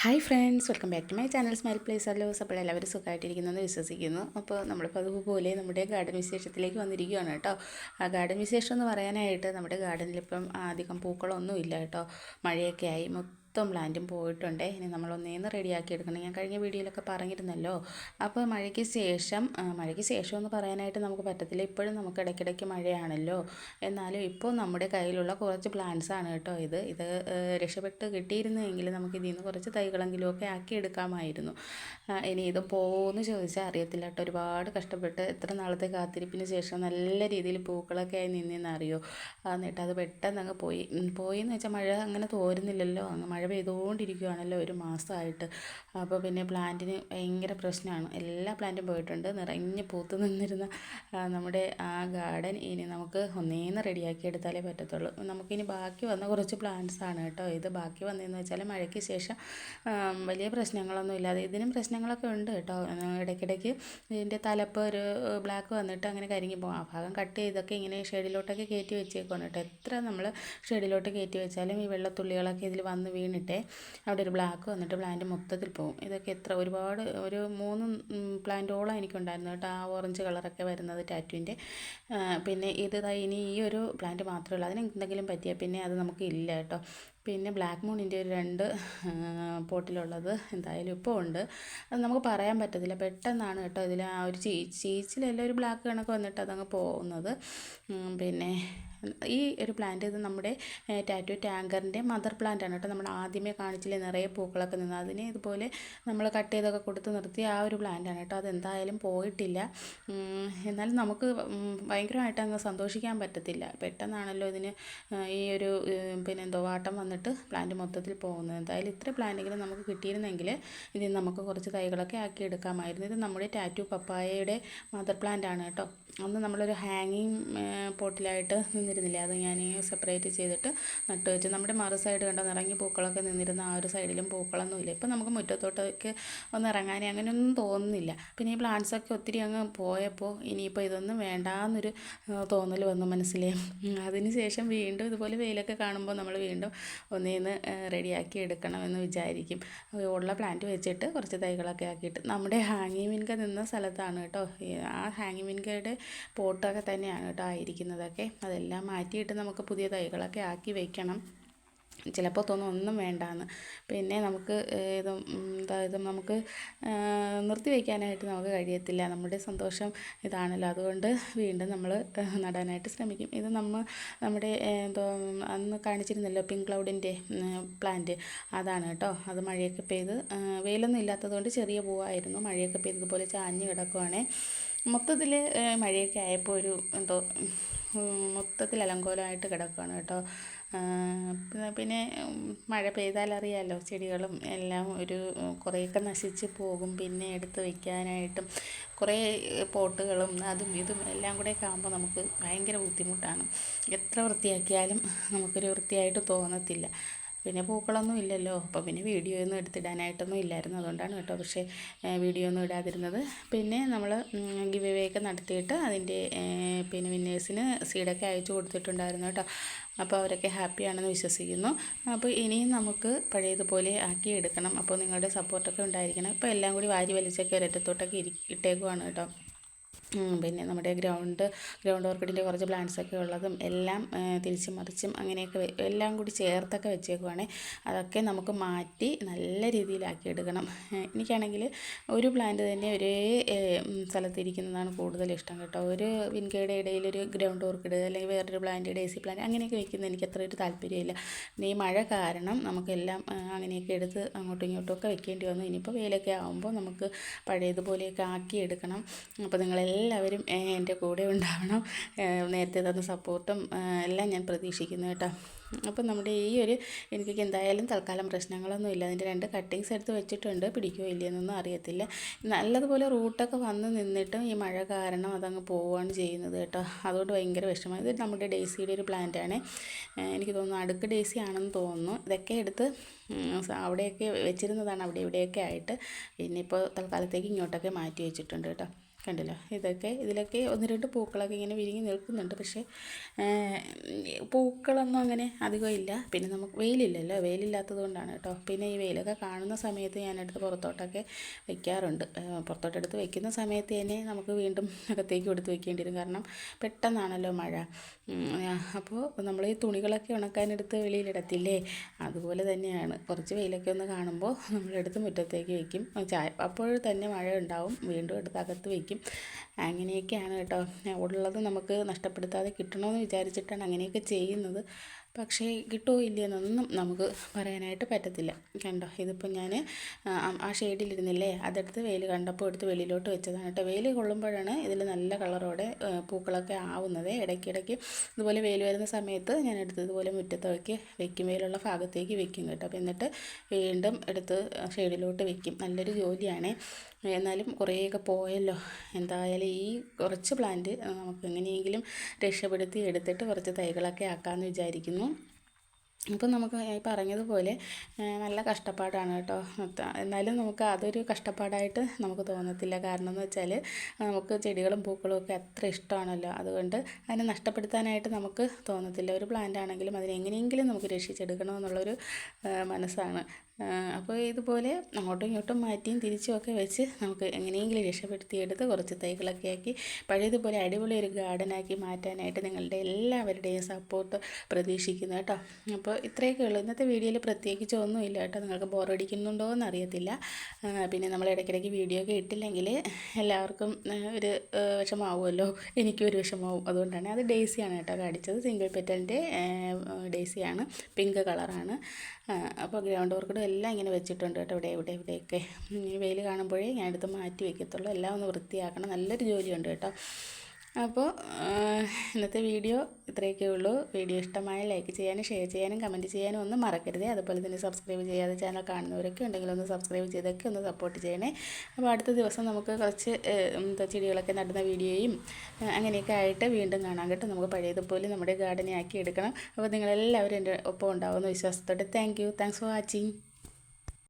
Hi friends welcome back to my channel smile place അല്ലോസ് അപ്പോൾ എല്ലാവരും സുഖമായിട്ടിരിക്കുന്നെന്ന് വിശ്വസിക്കുന്നു. അപ്പോൾ നമ്മളിപ്പോൾ അതുപോലെ നമ്മുടെ ഗാർഡൻ വിശേഷത്തിലേക്ക് വന്നിരിക്കുകയാണ് കേട്ടോ. ആ ഗാർഡൻ വിശേഷം എന്ന് പറയാനായിട്ട് നമ്മുടെ ഗാർഡനിൽ ഇപ്പം അധികം പൂക്കളൊന്നും ഇല്ല കേട്ടോ. മഴയൊക്കെ ആയി. മൊത്തം പ്ലാന്റും പോയിട്ടുണ്ട്. ഇനി നമ്മൾ ഒന്നേന്ന് റെഡിയാക്കി എടുക്കണം. ഞാൻ കഴിഞ്ഞ വീഡിയോയിലൊക്കെ പറഞ്ഞിരുന്നല്ലോ. അപ്പോൾ മഴയ്ക്ക് ശേഷം മഴയ്ക്ക് ശേഷം എന്ന് പറയാനായിട്ട് നമുക്ക് പറ്റത്തില്ല. ഇപ്പോഴും നമുക്ക് ഇടയ്ക്കിടയ്ക്ക് മഴയാണല്ലോ. എന്നാലും ഇപ്പോൾ നമ്മുടെ കയ്യിലുള്ള കുറച്ച് പ്ലാന്റ്സ് ആണ് കേട്ടോ ഇത്. ഇത് രക്ഷപ്പെട്ട് കിട്ടിയിരുന്നെങ്കിൽ നമുക്ക് ഇതിൽ നിന്ന് കുറച്ച് തൈകളെങ്കിലും ഒക്കെ ആക്കി എടുക്കാമായിരുന്നു. ഇനി ഇത് പോകുമെന്ന് ചോദിച്ചാൽ അറിയത്തില്ല കേട്ടോ. ഒരുപാട് കഷ്ടപ്പെട്ട് എത്ര നാളത്തെ കാത്തിരിപ്പിന് ശേഷം നല്ല രീതിയിൽ പൂക്കളൊക്കെ ആയി നിന്നെന്നറിയോ എന്നിട്ട് അത് പെട്ടെന്ന് അങ്ങ് പോയി. പോയി എന്ന് വെച്ചാൽ മഴ അങ്ങനെ തോരുന്നില്ലല്ലോ. അങ്ങ് മഴ പെയ്തുകൊണ്ടിരിക്കുകയാണല്ലോ ഒരു മാസമായിട്ട്. അപ്പോൾ പിന്നെ പ്ലാന്റിന് ഭയങ്കര പ്രശ്നമാണ്. എല്ലാ പ്ലാന്റും പോയിട്ടുണ്ട്. നിറഞ്ഞ് പൂത്ത് നിന്നിരുന്ന നമ്മുടെ ആ ഗാർഡൻ ഇനി നമുക്ക് ഒന്നേന്ന് റെഡിയാക്കി എടുത്താലേ പറ്റത്തുള്ളൂ. നമുക്കിനി ബാക്കി വന്ന കുറച്ച് പ്ലാന്റ്സ് ആണ് കേട്ടോ ഇത്. ബാക്കി വന്നതെന്ന് വെച്ചാൽ മഴയ്ക്ക് ശേഷം വലിയ പ്രശ്നങ്ങളൊന്നും ഇല്ലാതെ ഇതിനും പ്രശ്നങ്ങളൊക്കെ ഉണ്ട് കേട്ടോ. ഇടയ്ക്കിടയ്ക്ക് ഇതിന്റെ തലപ്പ് ഒരു ബ്ലാക്ക് വന്നിട്ട് അങ്ങനെ കരിങ്ങി പോകും ആ ഭാഗം കട്ട് ചെയ്തൊക്കെ ഇങ്ങനെ ഷെഡിലോട്ടൊക്കെ കയറ്റി വെച്ചേക്കാണ് കേട്ടോ. എത്ര നമ്മൾ ഷെഡിലോട്ട് കയറ്റി വെച്ചാലും ഈ വെള്ളത്തുള്ളികളൊക്കെ ഇതിൽ വന്ന് വീണിട്ടേ അവിടെ ഒരു ബ്ലാക്ക് വന്നിട്ട് പ്ലാന്റ് മൊത്തത്തിൽ പോകും ഇതൊക്കെ എത്ര ഒരുപാട് ഒരു മൂന്ന് പ്ലാന്റോളം എനിക്കുണ്ടായിരുന്നു കേട്ടോ. ആ ഓറഞ്ച് കളറൊക്കെ വരുന്നത് ടാറ്റുവിന്റെ. പിന്നെ ഇത് ഇനി ഈ ഒരു പ്ലാന്റ് മാത്രമേ ഉള്ളൂ. അതിന് എന്തെങ്കിലും പറ്റിയാൽ പിന്നെ അത് നമുക്ക് ഇല്ല കേട്ടോ. പിന്നെ ബ്ലാക്ക് മൂണിന്റെ ഒരു രണ്ട് പോട്ടിലുള്ളത് എന്തായാലും ഇപ്പോൾ ഉണ്ട്. അത് നമുക്ക് പറയാൻ പറ്റത്തില്ല. പെട്ടെന്നാണ് കേട്ടോ ഇതിൽ ആ ഒരു ചീ ചീച്ചിലെല്ലാം ഒരു ബ്ലാക്ക് കണക്ക് വന്നിട്ട് അതങ്ങ് പോകുന്നത്. പിന്നെ ഈ ഒരു പ്ലാന്റ് ഇത് നമ്മുടെ ടാറ്റു ടാങ്കറിന്റെ മദർ പ്ലാന്റ് ആണ് കേട്ടോ. നമ്മൾ ആദ്യമേ കാണിച്ചില്ലേ നിറയെ പൂക്കളൊക്കെ നിന്ന്. അതിനെ ഇതുപോലെ നമ്മൾ കട്ട് ചെയ്തൊക്കെ കൊടുത്ത് നിർത്തി ആ ഒരു പ്ലാന്റ് ആണ് കേട്ടോ. അതെന്തായാലും പോയിട്ടില്ല. എന്നാലും നമുക്ക് ഭയങ്കരമായിട്ട് അങ്ങ് സന്തോഷിക്കാൻ പറ്റത്തില്ല. പെട്ടെന്നാണല്ലോ ഇതിന് ഈ ഒരു പിന്നെ എന്തോ വാട്ടം വന്നിട്ട് പ്ലാന്റ് മൊത്തത്തിൽ പോകുന്നത്. എന്തായാലും ഇത്ര പ്ലാന്റെങ്കിലും നമുക്ക് കിട്ടിയിരുന്നെങ്കിൽ ഇതിൽ നമുക്ക് കുറച്ച് തൈകളൊക്കെ ആക്കി എടുക്കാമായിരുന്നു. ഇത് നമ്മുടെ ടാറ്റു പപ്പായയുടെ മദർ പ്ലാന്റ് ആണ് കേട്ടോ. അന്ന് നമ്മളൊരു ഹാങ്ങിങ് പോട്ടിലായിട്ട് നിന്നിരുന്നില്ലേ? അത് ഞാൻ സെപ്പറേറ്റ് ചെയ്തിട്ട് നട്ട് വെച്ചു നമ്മുടെ മറു സൈഡ് കണ്ടോ? നിറങ്ങി പൂക്കളൊക്കെ നിന്നിരുന്ന ആ ഒരു സൈഡിലും പൂക്കളൊന്നുമില്ല ഇപ്പം നമുക്ക് മുറ്റത്തോട്ടേക്ക് ഒന്ന് ഇറങ്ങാൻ അങ്ങനെയൊന്നും തോന്നുന്നില്ല. പിന്നെ ഈ പ്ലാന്റ്സൊക്കെ ഒത്തിരി അങ്ങ് പോയപ്പോൾ ഇനിയിപ്പോൾ ഇതൊന്നും വേണ്ടാന്നൊരു തോന്നൽ വന്നു മനസ്സിലേ അതിന് ശേഷം വീണ്ടും ഇതുപോലെ വെയിലൊക്കെ കാണുമ്പോൾ നമ്മൾ വീണ്ടും ഒന്നേന്ന് റെഡിയാക്കി എടുക്കണമെന്ന് വിചാരിക്കും. ഉള്ള പ്ലാന്റ് വെച്ചിട്ട് കുറച്ച് തൈകളൊക്കെ ആക്കിയിട്ട് നമ്മുടെ ഹാങ്ങി മിൻക നിന്ന സ്ഥലത്താണ് കേട്ടോ. ആ ഹാങ്ങി മിൻകയുടെ പോട്ടൊക്കെ തന്നെയാണ് കേട്ടോ ആയിരിക്കുന്നതൊക്കെ. അതെല്ലാം മാറ്റിയിട്ട് നമുക്ക് പുതിയ തൈകളൊക്കെ ആക്കി വെക്കണം. ചിലപ്പോൾ തോന്നും ഒന്നും വേണ്ടാന്ന്. പിന്നെ നമുക്ക് ഇത് നമുക്ക് നിർത്തി വയ്ക്കാനായിട്ട് നമുക്ക് കഴിയത്തില്ല. നമ്മുടെ സന്തോഷം ഇതാണല്ലോ. അതുകൊണ്ട് വീണ്ടും നമ്മൾ നടാനായിട്ട് ശ്രമിക്കും. ഇത് നമ്മൾ നമ്മുടെ എന്തോ അന്ന് കാണിച്ചിരുന്നല്ലോ പിങ്ക് ക്ലൗഡിന്റെ പ്ലാന്റ്. അതാണ് കേട്ടോ. അത് മഴയൊക്കെ പെയ്ത് വെയിലൊന്നും ഇല്ലാത്തതുകൊണ്ട് ചെറിയ പൂവായിരുന്നു. മഴയൊക്കെ പെയ്തതുപോലെ ചാഞ്ഞ് കിടക്കുവാണേ. മൊത്തത്തിൽ മഴയൊക്കെ ആയപ്പോൾ ഒരു എന്തോ മൊത്തത്തിൽ അലങ്കോലമായിട്ട് കിടക്കുകയാണ് കേട്ടോ. പിന്നെ- മഴ പെയ്താൽ അറിയാമല്ലോ ചെടികളും എല്ലാം ഒരു കുറേയൊക്കെ നശിച്ച് പോകും. പിന്നെ എടുത്ത് വയ്ക്കാനായിട്ടും കുറേ പോട്ടുകളും അതും ഇതും എല്ലാം കൂടെയൊക്കെ ആകുമ്പോൾ നമുക്ക് ഭയങ്കര ബുദ്ധിമുട്ടാണ്. എത്ര വൃത്തിയാക്കിയാലും നമുക്കൊരു വൃത്തിയായിട്ട് തോന്നത്തില്ല. പിന്നെ പൂക്കളൊന്നും ഇല്ലല്ലോ. അപ്പോൾ പിന്നെ വീഡിയോ ഒന്നും എടുത്തിടാനായിട്ടൊന്നും ഇല്ലായിരുന്നു. അതുകൊണ്ടാണ് കേട്ടോ പക്ഷേ വീഡിയോ ഒന്നും ഇടാതിരുന്നത്. പിന്നെ നമ്മൾ ഗിവ് അവേ ഒക്കെ നടത്തിയിട്ട് അതിന്റെ പിന്നെ വിന്നേഴ്സിന് സീഡൊക്കെ അയച്ചു കൊടുത്തിട്ടുണ്ടായിരുന്നു കേട്ടോ. അപ്പോൾ അവരൊക്കെ ഹാപ്പിയാണെന്ന് വിശ്വസിക്കുന്നു. അപ്പോൾ ഇനിയും നമുക്ക് പഴയതുപോലെ ആക്കി എടുക്കണം. അപ്പോൾ നിങ്ങളുടെ സപ്പോർട്ടൊക്കെ ഉണ്ടായിരിക്കണം. ഇപ്പോൾ എല്ലാം കൂടി വാരി വലിച്ചൊക്കെ ഒരറ്റത്തോട്ടൊക്കെ ഇരി ഇട്ടേക്കുവാണ് കേട്ടോ. പിന്നെ നമ്മുടെ ഗ്രൗണ്ട് ഗ്രൗണ്ട് ഓർക്കിഡിന്റെ കുറച്ച് പ്ലാന്റ്സൊക്കെ ഉള്ളതും എല്ലാം തിരിച്ചും മറിച്ചും അങ്ങനെയൊക്കെ എല്ലാം കൂടി ചേർത്തൊക്കെ വെച്ചേക്കുവാണേ. അതൊക്കെ നമുക്ക് മാറ്റി നല്ല രീതിയിലാക്കി എടുക്കണം എനിക്കാണെങ്കിൽ ഒരു പ്ലാന്റ് തന്നെ ഒരേ സ്ഥലത്തിരിക്കുന്നതാണ് കൂടുതൽ ഇഷ്ടം കേട്ടോ. ഒരു വിൻകയുടെ ഇടയിൽ ഒരു ഗ്രൗണ്ട് ഓർക്കിഡ് അല്ലെങ്കിൽ വേറൊരു പ്ലാന്റ് ഡേസി പ്ലാന്റ് അങ്ങനെയൊക്കെ വെക്കുന്നത് എനിക്ക് അത്ര ഒരു താല്പര്യമില്ല. ഈ മഴ കാരണം നമുക്കെല്ലാം അങ്ങനെയൊക്കെ എടുത്ത് അങ്ങോട്ടും ഇങ്ങോട്ടും ഒക്കെ വെക്കേണ്ടി വന്നു. ഇനിയിപ്പോൾ വെയിലൊക്കെ ആകുമ്പോൾ നമുക്ക് പഴയതുപോലെയൊക്കെ ആക്കി എടുക്കണം അപ്പോൾ നിങ്ങളെല്ലാവരും ഏ, എന്റെ കൂടെ ഉണ്ടാവണം. നേരത്തെ തന്ന സപ്പോർട്ടും എല്ലാം ഞാൻ പ്രതീക്ഷിക്കുന്നു കേട്ടോ. അപ്പം നമ്മുടെ ഈ ഒരു എനിക്ക് എന്തായാലും തൽക്കാലം പ്രശ്നങ്ങളൊന്നും ഇല്ല. അതിന്റെ രണ്ട് കട്ടിങ്സ് എടുത്ത് വെച്ചിട്ടുണ്ട്. പിടിക്കുമോ ഇല്ലയെന്നൊന്നും അറിയത്തില്ല. നല്ലതുപോലെ റൂട്ടൊക്കെ വന്ന് നിന്നിട്ടും ഈ മഴ കാരണം അതങ്ങ് പോവുകയാണ് ചെയ്യുന്നത് കേട്ടോ. അതുകൊണ്ട് ഭയങ്കര വിഷമം. ഇത് നമ്മുടെ ഡേസിയുടെ ഒരു പ്ലാന്റ് ആണ് എനിക്ക് തോന്നുന്നു അടുക്ക് ഡേസി ആണെന്ന് തോന്നുന്നു. ഇതൊക്കെ എടുത്ത് അവിടെയൊക്കെ വെച്ചിരുന്നതാണ്. അവിടെ ഇവിടെയൊക്കെ ആയിട്ട്. പിന്നെ ഇപ്പോൾ തൽക്കാലത്തേക്ക് ഇങ്ങോട്ടൊക്കെ മാറ്റി വെച്ചിട്ടുണ്ട് കേട്ടോ. കണ്ടില്ലോ? ഇതൊക്കെ ഇതിലൊക്കെ ഒന്ന് രണ്ട് പൂക്കളൊക്കെ ഇങ്ങനെ വിരിഞ്ഞ് നിൽക്കുന്നുണ്ട്. പക്ഷേ പൂക്കളൊന്നും അങ്ങനെ അധികം ഇല്ല. പിന്നെ നമുക്ക് വെയിലില്ലല്ലോ. വെയിലില്ലാത്തത് കൊണ്ടാണ് കേട്ടോ. പിന്നെ ഈ വെയിലൊക്കെ കാണുന്ന സമയത്ത് ഞാനെടുത്ത് പുറത്തോട്ടൊക്കെ വയ്ക്കാറുണ്ട് പുറത്തോട്ടെടുത്ത് വയ്ക്കുന്ന സമയത്ത് തന്നെ നമുക്ക് വീണ്ടും അകത്തേക്ക് എടുത്ത് വെക്കേണ്ടി വരും. കാരണം പെട്ടെന്നാണല്ലോ മഴ. അപ്പോൾ നമ്മൾ ഈ തുണികളൊക്കെ ഉണക്കാനെടുത്ത് വെളിയിലിടത്തില്ലേ? അതുപോലെ തന്നെയാണ്. കുറച്ച് വെയിലൊക്കെ ഒന്ന് കാണുമ്പോൾ നമ്മളെടുത്ത് മുറ്റത്തേക്ക് വയ്ക്കും അപ്പോൾ തന്നെ മഴ ഉണ്ടാവും. വീണ്ടും എടുത്ത് അകത്ത് വെക്കും അങ്ങനെയൊക്കെയാണ് കേട്ടോ. ഉള്ളത് നമുക്ക് നഷ്ടപ്പെടുത്താതെ കിട്ടണമെന്ന് വിചാരിച്ചിട്ടാണ് അങ്ങനെയൊക്കെ ചെയ്യുന്നത്. പക്ഷേ കിട്ടുമോ ഇല്ലയെന്നൊന്നും നമുക്ക് പറയാനായിട്ട് പറ്റത്തില്ല. കണ്ടോ? ഇതിപ്പോൾ ഞാൻ ആ ഷെയ്ഡിലിരുന്നില്ലേ? അതെടുത്ത് വെയിൽ കണ്ടപ്പോൾ എടുത്ത് വെളിയിലോട്ട് വെച്ചതാണ് കേട്ടോ. വെയിൽ കൊള്ളുമ്പോഴാണ് ഇതിൽ നല്ല കളറോടെ പൂക്കളൊക്കെ ആവുന്നത്. ഇടയ്ക്കിടയ്ക്ക് ഇതുപോലെ വെയിൽ വരുന്ന സമയത്ത് ഞാൻ എടുത്ത് ഇതുപോലെ മുറ്റത്തേക്ക് വെക്കും. വെയിലുള്ള ഭാഗത്തേക്ക് വെക്കും കേട്ടോ. അപ്പോൾ എന്നിട്ട് വീണ്ടും എടുത്ത് ഷെയ്ഡിലോട്ട് വെക്കും. നല്ലൊരു ജോലിയാണ്. എന്നാലും കുറേയൊക്കെ പോയല്ലോ. എന്തായാലും ഈ കുറച്ച് പ്ലാന്റ് നമുക്ക് എങ്ങനെയെങ്കിലും രക്ഷപ്പെടുത്തി എടുത്തിട്ട് കുറച്ച് തൈകളൊക്കെ ആക്കാമെന്ന് വിചാരിക്കുന്നു. ഇപ്പം നമുക്ക് ഈ പറഞ്ഞതുപോലെ നല്ല കഷ്ടപ്പാടാണ് കേട്ടോ. എന്നാലും നമുക്ക് അതൊരു കഷ്ടപ്പാടായിട്ട് നമുക്ക് തോന്നത്തില്ല. കാരണം എന്ന് വെച്ചാൽ നമുക്ക് ചെടികളും പൂക്കളും ഒക്കെ അത്ര ഇഷ്ടമാണല്ലോ. അതുകൊണ്ട് അതിനെ നഷ്ടപ്പെടുത്താനായിട്ട് നമുക്ക് തോന്നത്തില്ല. ഒരു പ്ലാന്റ് ആണെങ്കിലും അതിനെ എങ്ങനെയെങ്കിലും നമുക്ക് രക്ഷിച്ചെടുക്കണമെന്നുള്ളൊരു മനസ്സാണ്. അപ്പോൾ ഇതുപോലെ അങ്ങോട്ടും ഇങ്ങോട്ടും മാറ്റിയും തിരിച്ചും ഒക്കെ വെച്ച് നമുക്ക് എങ്ങനെയെങ്കിലും രക്ഷപ്പെടുത്തിയെടുത്ത് കുറച്ച് തൈകളൊക്കെ ആക്കി പഴയതുപോലെ അടിപൊളി ഒരു ഗാർഡനാക്കി മാറ്റാനായിട്ട് നിങ്ങളുടെ എല്ലാവരുടെയും സപ്പോർട്ട് പ്രതീക്ഷിക്കുന്നു കേട്ടോ. അപ്പോൾ ഇത്രയൊക്കെ ഉള്ളൂ. ഇന്നത്തെ വീഡിയോയിൽ പ്രത്യേകിച്ച് ഒന്നുമില്ല കേട്ടോ. നിങ്ങൾക്ക് ബോറടിക്കുന്നുണ്ടോ എന്ന് അറിയത്തില്ല. പിന്നെ നമ്മൾ ഇടയ്ക്കിടയ്ക്ക് വീഡിയോ ഒക്കെ ഇട്ടില്ലെങ്കിൽ എല്ലാവർക്കും ഒരു വിഷമാവുമല്ലോ എനിക്കും ഒരു വിഷമാവും അതുകൊണ്ടാണ് അത് ഡേസിയാണ് കേട്ടോ കാണിച്ചത്. സിംഗിൾ പെറ്റലിന്റെ ഡേസിയാണ് പിങ്ക് കളറാണ് അപ്പോൾ ഗ്രൗണ്ട് വർക്കിടും എല്ലാം ഇങ്ങനെ വെച്ചിട്ടുണ്ട് കേട്ടോ ഇവിടെ ഇവിടെ ഇവിടെയൊക്കെ. വെയിൽ കാണുമ്പോഴേ ഞാൻ എടുത്ത് മാറ്റി വയ്ക്കത്തുള്ളൂ എല്ലാം ഒന്ന് വൃത്തിയാക്കണം. നല്ലൊരു ജോലിയുണ്ട് കേട്ടോ. അപ്പോൾ ഇന്നത്തെ വീഡിയോ ഇത്രയൊക്കെ ഉള്ളൂ. വീഡിയോ ഇഷ്ടമായ ലൈക്ക് ചെയ്യാനും ഷെയർ ചെയ്യാനും കമന്റ് ചെയ്യാനും ഒന്നും മറക്കരുത്. അതുപോലെ തന്നെ സബ്സ്ക്രൈബ് ചെയ്യാതെ ചാനൽ കാണുന്നവരൊക്കെ ഉണ്ടെങ്കിൽ ഒന്ന് സബ്സ്ക്രൈബ് ചെയ്തൊക്കെ ഒന്ന് സപ്പോർട്ട് ചെയ്യണേ. അപ്പോൾ അടുത്ത ദിവസം നമുക്ക് കുറച്ച് ചെടികളൊക്കെ നടുന്ന വീഡിയോയും അങ്ങനെയൊക്കെ ആയിട്ട് വീണ്ടും കാണാൻ കേട്ടോ. നമുക്ക് പഴയതുപോലെ നമ്മുടെ ഗാർഡനെ ആക്കി എടുക്കണം. അപ്പോൾ നിങ്ങളെല്ലാവരും എന്റെ ഒപ്പം ഉണ്ടാവുമെന്ന് വിശ്വാസത്തോടെ thank you thanks for watching